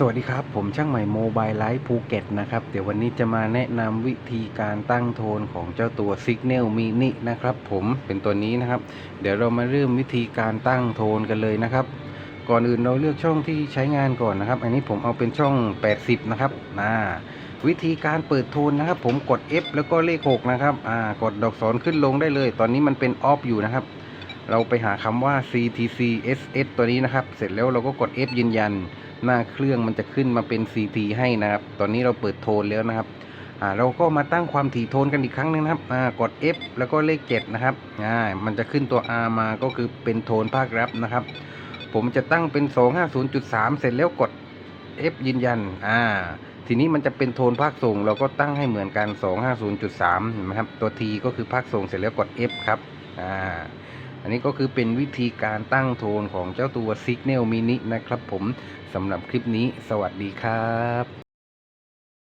สวัสดีครับ ผมช่างใหม่โมบายไลฟ์ภูเก็ตนะครับ เดี๋ยววันนี้จะมาแนะนำวิธีการตั้งโทนของเจ้าตัว Signal Mini นะครับ ผมเป็นตัวนี้นะครับ เดี๋ยวเรามาเริ่มวิธีการตั้งโทนกันเลยนะครับ ก่อนอื่นเราเลือกช่องที่ใช้งานก่อนนะครับ อันนี้ผมเอาเป็นช่อง 80 นะครับนะวิธีการเปิดโทนนะครับ ผมกด F แล้วก็เลข 6 นะครับอ่ากดดอกศรขึ้นลงได้เลย ตอนนี้มันเป็นออฟอยู่นะครับ เราไปหาคำว่า CTC SS ตัวนี้นะครับ เสร็จแล้วเราก็กด F ยืนยัน หน้าเครื่องมันจะขึ้นมาเป็น CT ให้นะครับ ตอนนี้เราเปิดโทนแล้วนะครับอ่าเราก็มาตั้งความถี่โทนกันอีกครั้งหนึงนะครับอ่ากด F แล้วก็เลข 7 นะครับอ่ามันจะขึ้นตัว R มาก็คือเป็นโทนภาครับนะครับ ผมจะตั้งเป็น 250.3 เสร็จแล้วกด F ยืนยันอ่าทีนี้มันจะเป็นโทนภาคส่งเราก็ตั้งให้เหมือนกัน 250.3เห็นไหมครับ ตัว T ก็คือภาคส่งเสร็จแล้วกด F ครับอ่า อันนี้ก็คือเป็นวิธีการตั้งโทนของเจ้าตัว Signal Mini นะครับผมสำหรับคลิปนี้สวัสดีครับ